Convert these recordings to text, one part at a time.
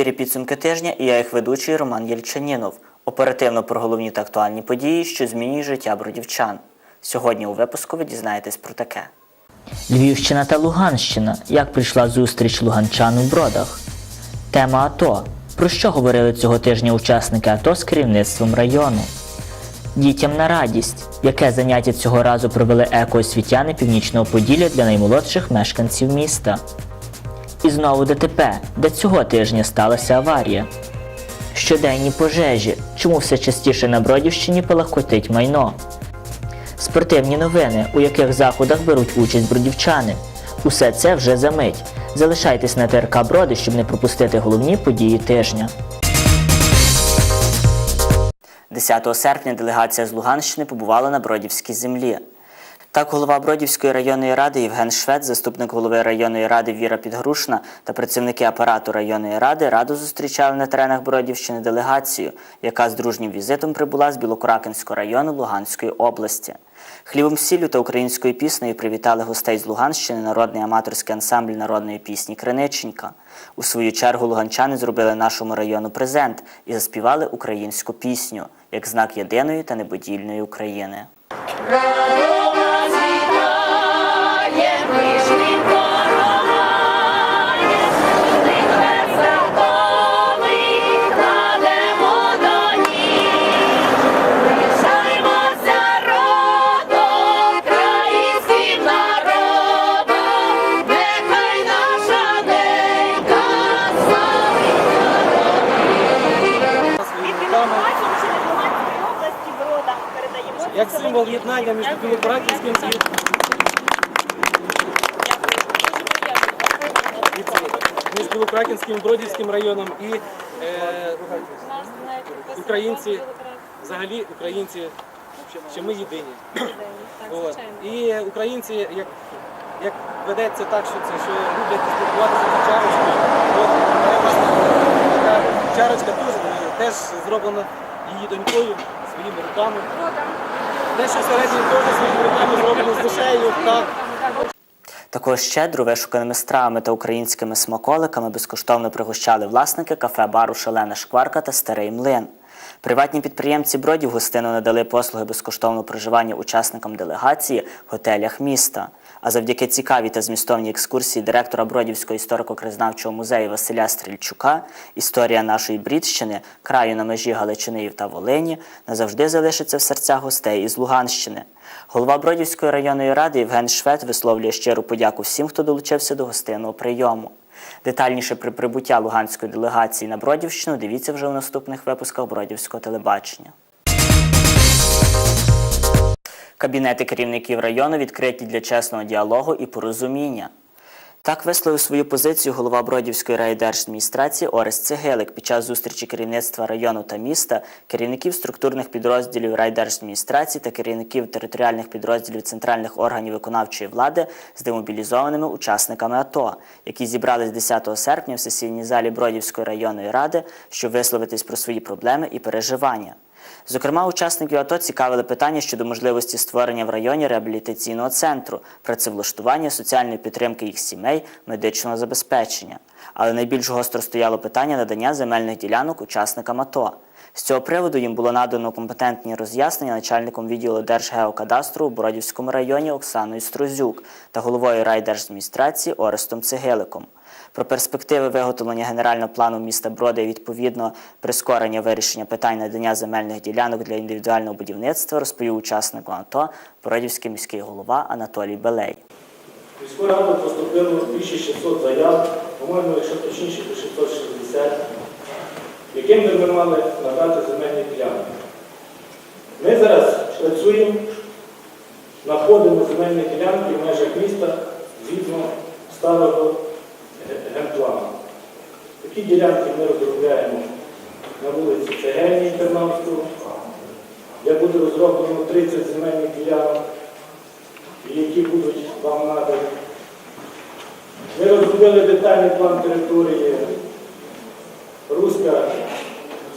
ефірі підсумки тижня і я їх ведучий Роман Єльчанінов. Оперативно про головні та актуальні події, що змінюють життя бродівчан. Сьогодні у випуску ви дізнаєтесь про таке. Львівщина та Луганщина. Як прийшла зустріч луганчан у бродах? Тема АТО. Про що говорили цього тижня учасники АТО з керівництвом району? Дітям на радість. Яке заняття цього разу провели екоосвітяни Північного Поділля для наймолодших мешканців міста? І знову ДТП, де цього тижня сталася аварія. Щоденні пожежі. Чому все частіше на Бродівщині палахкотить майно? Спортивні новини, у яких заходах беруть участь бродівчани. Усе це вже за мить. Залишайтесь на ТРК Броди, щоб не пропустити головні події тижня. 10 серпня делегація з Луганщини побувала на Бродівській землі. Так, голова Бродівської районної ради Євген Швед, заступник голови районної ради Віра Підгрушна та працівники апарату районної ради радо зустрічали на теренах Бродівщини делегацію, яка з дружнім візитом прибула з Білокуракинського району Луганської області. Хлібом сіллю та українською піснею привітали гостей з Луганщини народний аматорський ансамбль народної пісні Криниченька. У свою чергу луганчани зробили нашому району презент і заспівали українську пісню як знак єдиної та неподільної України. Це символ завдяки. єднання між Дякую. Білокураківським і між Білокураківським і Бродівським районом і е, Українці. Взагалі українці, що ми єдині. От. І українці, як, як ведеться так, що це що люблять спілкуватися за чарочкою. Така чарочка теж, е, теж зроблена її донькою своїми руками. Те, що теж зроблено з душею. Так. Також щедро вишуканими стравами та українськими смаколиками безкоштовно пригощали власники кафе бару Шалена Шкварка та Старий Млин. Приватні підприємці Бродів гостину надали послуги безкоштовного проживання учасникам делегації в готелях міста. А завдяки цікавій та змістовній екскурсії директора Бродівського історико-краєзнавчого музею Василя Стрільчука історія нашої Брідщини, краю на межі Галичини та Волині, назавжди залишиться в серцях гостей із Луганщини. Голова Бродівської районної ради Євген Швед висловлює щиру подяку всім, хто долучився до гостинного прийому. Детальніше про прибуття луганської делегації на Бродівщину дивіться вже у наступних випусках Бродівського телебачення. Кабінети керівників району відкриті для чесного діалогу і порозуміння. Так висловив свою позицію голова Бродівської райдержадміністрації Орест Цегелик під час зустрічі керівництва району та міста, керівників структурних підрозділів райдержадміністрації та керівників територіальних підрозділів центральних органів виконавчої влади з демобілізованими учасниками АТО, які зібрались 10 серпня в сесійній залі Бродівської районної ради, щоб висловитись про свої проблеми і переживання. Зокрема, учасників АТО цікавили питання щодо можливості створення в районі реабілітаційного центру, працевлаштування, соціальної підтримки їх сімей, медичного забезпечення. Але найбільш гостро стояло питання надання земельних ділянок учасникам АТО. З цього приводу їм було надано компетентні роз'яснення начальником відділу Держгеокадастру у Бородівському районі Оксаною Строзюк та головою райдержадміністрації Орестом Цегиликом. Про перспективи виготовлення генерального плану міста Броди і відповідно прискорення вирішення питань надання земельних ділянок для індивідуального будівництва розповів учаснику АТО Бродівський міський голова Анатолій Белей. Міську раду поступило 1600 заяв, по-моєму, якщо точніше, то 660, яким ми мали надати земельні ділянки. Ми зараз працюємо, знаходимо земельні ділянки в межах міста згідно старого генплану. Такі ділянки ми розробляємо на вулиці Цегельній Тернавського, де буде розроблено 30 земельних ділянок які будуть вам надані. Ми розробили детальний план території Руська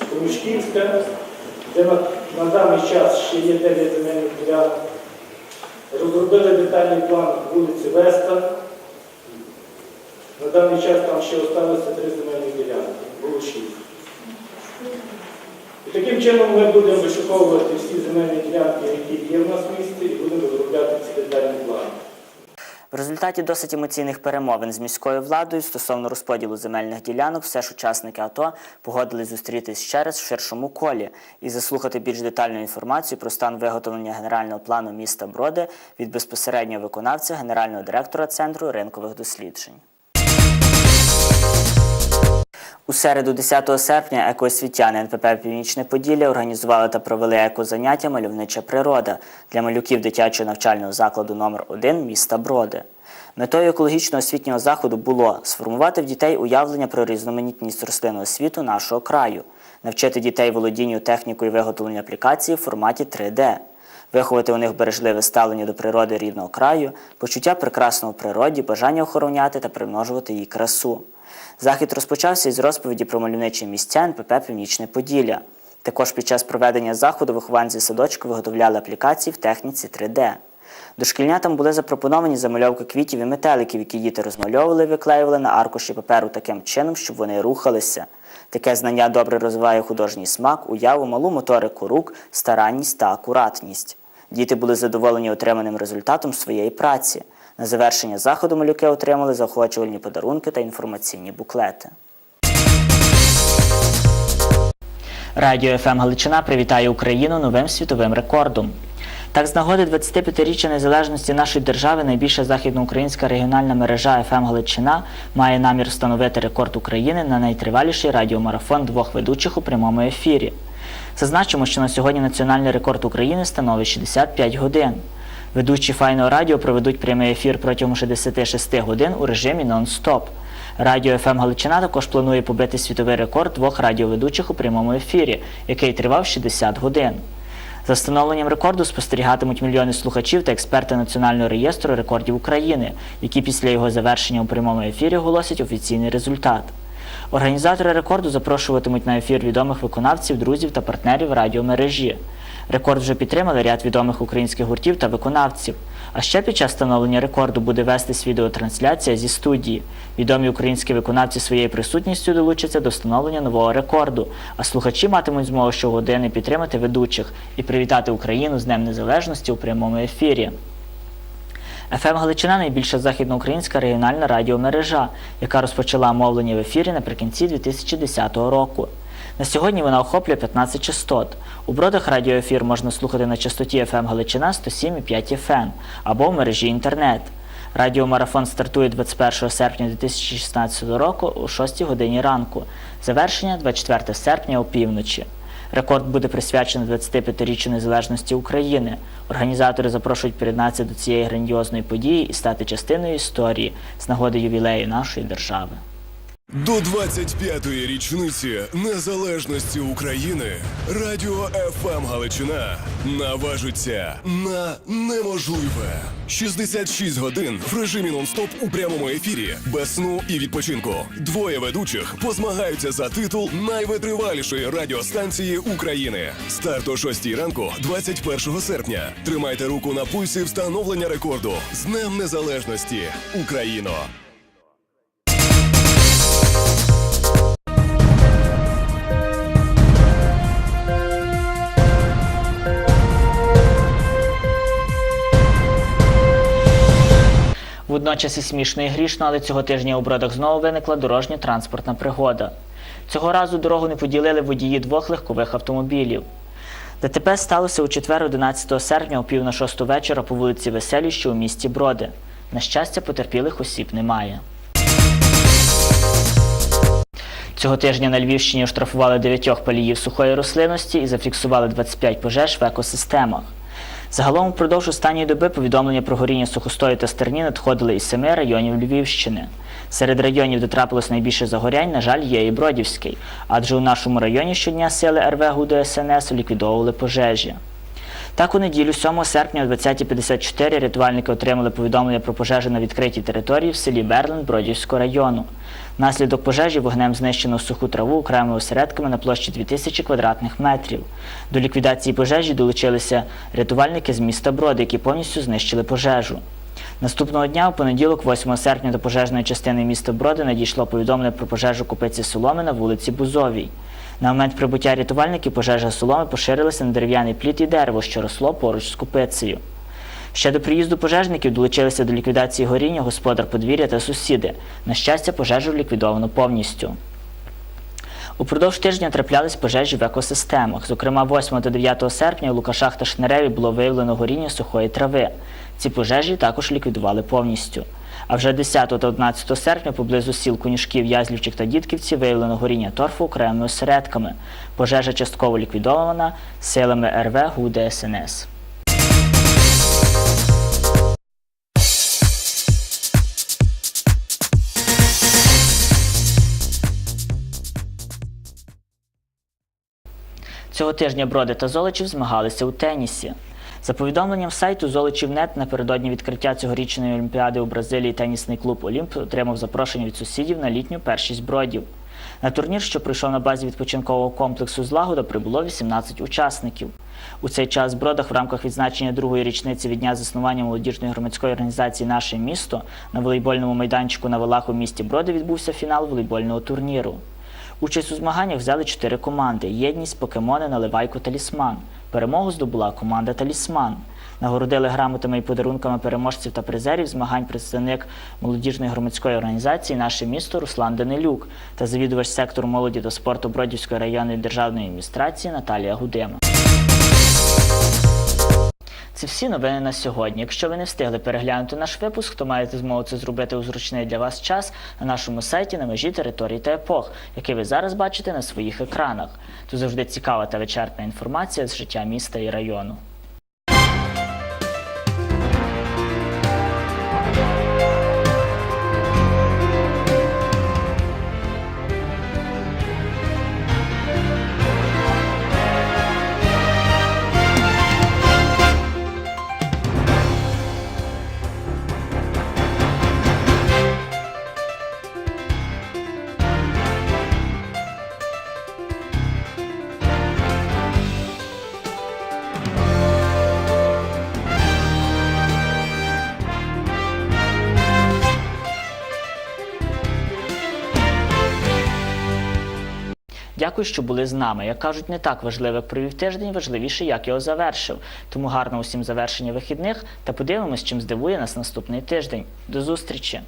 Комішківська, де на, на даний час ще є 9 земельних ділянок. Розробили детальний план вулиці Веста. На даний час там ще залишилося три земельні ділянки. було 6. І таким чином ми будемо вишуковувати всі земельні ділянки, які є в нас в місті, і будемо розробляти ці детальні плани. В результаті досить емоційних перемовин з міською владою стосовно розподілу земельних ділянок, все ж учасники АТО погодились зустрітись ще раз в ширшому колі і заслухати більш детальну інформацію про стан виготовлення генерального плану міста Броди від безпосереднього виконавця генерального директора центру ринкових досліджень. У середу 10 серпня екоосвітяни НПП Північне Поділля організували та провели екозаняття Мальовнича природа для малюків дитячого навчального закладу номер 1 міста Броди. Метою екологічного освітнього заходу було сформувати в дітей уявлення про різноманітність рослинного світу нашого краю, навчити дітей володінню технікою виготовлення аплікації в форматі 3D, виховати у них бережливе ставлення до природи рідного краю, почуття прекрасного в природі, бажання охороняти та примножувати її красу. Захід розпочався із розповіді про мальовничі місця НПП Північне Поділля. Також під час проведення заходу вихованці садочку виготовляли аплікації в техніці 3D. Дошкільнятам були запропоновані замальовки квітів і метеликів, які діти розмальовували і виклеювали на аркуші паперу таким чином, щоб вони рухалися. Таке знання добре розвиває художній смак, уяву, малу моторику рук, старанність та акуратність. Діти були задоволені отриманим результатом своєї праці. На завершення заходу малюки отримали заохочувальні подарунки та інформаційні буклети. Радіо ФМ Галичина привітає Україну новим світовим рекордом. Так, з нагоди 25-річчя незалежності нашої держави найбільша західноукраїнська регіональна мережа ФМ Галичина має намір встановити рекорд України на найтриваліший радіомарафон двох ведучих у прямому ефірі. Зазначимо, що на сьогодні національний рекорд України становить 65 годин. Ведучі файного радіо проведуть прямий ефір протягом 66 годин у режимі нон-стоп. Радіо ФМ Галичина також планує побити світовий рекорд двох радіоведучих у прямому ефірі, який тривав 60 годин. За встановленням рекорду спостерігатимуть мільйони слухачів та експерти Національного реєстру рекордів України, які після його завершення у прямому ефірі оголосять офіційний результат. Організатори рекорду запрошуватимуть на ефір відомих виконавців, друзів та партнерів радіомережі. Рекорд вже підтримали ряд відомих українських гуртів та виконавців. А ще під час встановлення рекорду буде вестись відеотрансляція зі студії. Відомі українські виконавці своєю присутністю долучаться до встановлення нового рекорду, а слухачі матимуть змогу щогодини підтримати ведучих і привітати Україну з Днем Незалежності у прямому ефірі. ФМ Галичина найбільша західноукраїнська регіональна радіомережа, яка розпочала мовлення в ефірі наприкінці 2010 року. На сьогодні вона охоплює 15 частот. У бродах радіоефір можна слухати на частоті FM Галичина 107,5 FM або в мережі інтернет. Радіомарафон стартує 21 серпня 2016 року о 6 годині ранку. Завершення 24 серпня опівночі. Рекорд буде присвячений 25-річчю незалежності України. Організатори запрошують приєднатися до цієї грандіозної події і стати частиною історії з нагоди ювілею нашої держави. До 25-ї річниці незалежності України Радіо ФМ Галичина наважиться на неможливе. 66 годин в режимі нон-стоп у прямому ефірі, без сну і відпочинку. Двоє ведучих позмагаються за титул найвитривалішої радіостанції України. Старт о 6 ранку, 21 серпня. Тримайте руку на пульсі встановлення рекорду з Днем Незалежності Україно. Водночас і смішно і грішно, але цього тижня у бродах знову виникла дорожньо-транспортна пригода. Цього разу дорогу не поділили водії двох легкових автомобілів. ДТП сталося у четвер, 11 серпня, о пів на шосту вечора по вулиці Веселій, що у місті Броди. На щастя, потерпілих осіб немає. Цього тижня на Львівщині оштрафували дев'ятьох паліїв сухої рослинності і зафіксували 25 пожеж в екосистемах. Загалом впродовж останньої доби повідомлення про горіння сухостою та стерні надходили із семи районів Львівщини. Серед районів, де трапилось найбільше загорянь, на жаль, є і Бродівський, адже у нашому районі щодня сили РВ ГУДО СНС ліквідовували пожежі. Так, у неділю, 7 серпня о 20.54 рятувальники отримали повідомлення про пожежу на відкритій території в селі Берлин Бродівського району. Внаслідок пожежі вогнем знищено суху траву окремими осередками на площі 2000 квадратних метрів. До ліквідації пожежі долучилися рятувальники з міста Броди, які повністю знищили пожежу. Наступного дня, у понеділок, 8 серпня, до пожежної частини міста Броди надійшло повідомлення про пожежу купиці соломи на вулиці Бузовій. На момент прибуття рятувальників пожежа соломи поширилася на дерев'яний пліт і дерево, що росло поруч з купицею. Ще до приїзду пожежників долучилися до ліквідації горіння господар подвір'я та сусіди. На щастя, пожежу ліквідовано повністю. Упродовж тижня траплялись пожежі в екосистемах. Зокрема, 8 та 9 серпня у Лукашах та Шнереві було виявлено горіння сухої трави. Ці пожежі також ліквідували повністю. А вже 10 та 11 серпня поблизу сіл Кунішків, Язлівчик та Дідківці виявлено горіння торфу окремими осередками. Пожежа частково ліквідована силами РВ ГУ ДСНС. Цього тижня Броди та Золочів змагалися у тенісі. За повідомленням сайту Золочівнет напередодні відкриття цьогорічної олімпіади у Бразилії тенісний клуб Олімп отримав запрошення від сусідів на літню першість бродів. На турнір, що пройшов на базі відпочинкового комплексу Злагода, прибуло 18 учасників. У цей час в Бродах в рамках відзначення другої річниці від дня заснування молодіжної громадської організації Наше місто на волейбольному майданчику на Валах у місті Броди відбувся фінал волейбольного турніру. Участь у змаганнях взяли чотири команди: єдність, покемони, наливайко, талісман. Перемогу здобула команда Талісман. Нагородили грамотами і подарунками переможців та призерів змагань представник молодіжної громадської організації Наше місто Руслан Данилюк та завідувач сектору молоді та спорту Бродівської районної державної адміністрації Наталія Гудима. Це всі новини на сьогодні. Якщо ви не встигли переглянути наш випуск, то маєте змогу це зробити у зручний для вас час на нашому сайті на межі територій та епох, який ви зараз бачите на своїх екранах. Тут завжди цікава та вичерпна інформація з життя міста і району. Дякую, що були з нами. Як кажуть, не так важливо, як провів тиждень, важливіше, як його завершив. Тому гарно усім завершення вихідних та подивимось, чим здивує нас наступний тиждень. До зустрічі!